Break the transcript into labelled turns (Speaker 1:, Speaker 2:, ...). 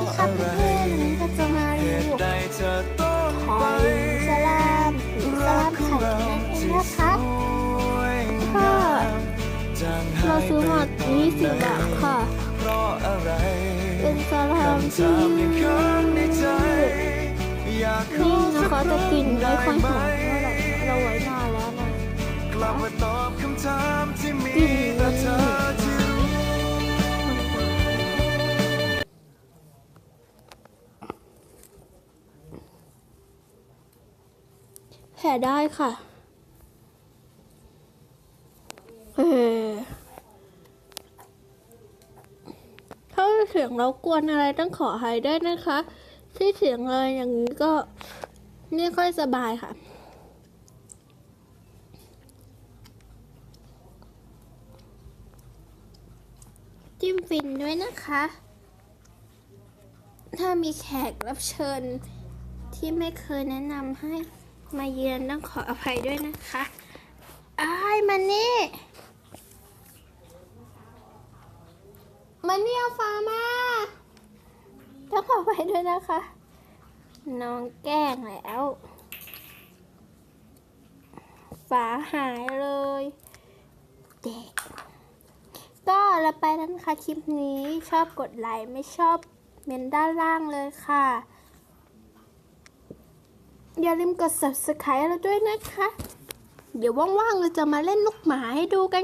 Speaker 1: ดีค่ะเพื่อนๆวันนี้ก็จะมารีวิว
Speaker 2: ใดเธอต้อง
Speaker 1: ไปสลามหรือสลามไข่เองนะคะก็เราซื้อมา20บาทค่ะ
Speaker 2: เพราะอะไร
Speaker 1: เป็นสลาม
Speaker 2: คำ
Speaker 1: ที่
Speaker 2: ยังค้างในใจอยากขอ
Speaker 1: นี่นะ
Speaker 2: สั
Speaker 1: คะจะกลิ่นไม่ค่อยหอม
Speaker 2: ได้
Speaker 1: เท่าไหร่เราไว้นานแล้วนะ
Speaker 2: กลับมาตอบคำถามที่มี
Speaker 1: แผ่ได้ค่ะเออถ้าเสียงเรากวนอะไรต้องขออภัยด้วยนะคะ ที่เสียงอะไรอย่างนี้ก็ไม่ค่อยสบายค่ะจิ้มฟินด้วยนะคะ ถ้ามีแขกรับเชิญที่ไม่เคยแนะนำให้ มาเยือนต้องขออภัยด้วยนะคะอ้ายมันนี่มันนี่เอาฟ้ามาต้องขออภัยด้วยนะคะ น้องแกล้งแล้วฟ้าหายเลยเด็กก็แล้วไปแล้วนะคะคลิปนี้ชอบกดไลค์ไม่ชอบเมนด้านล่างเลยค่ะ อย่าลืมกด subscribe เราด้วยนะคะ เดี๋ยวว่างๆเราจะมาเล่นลูกหมาให้ดูกัน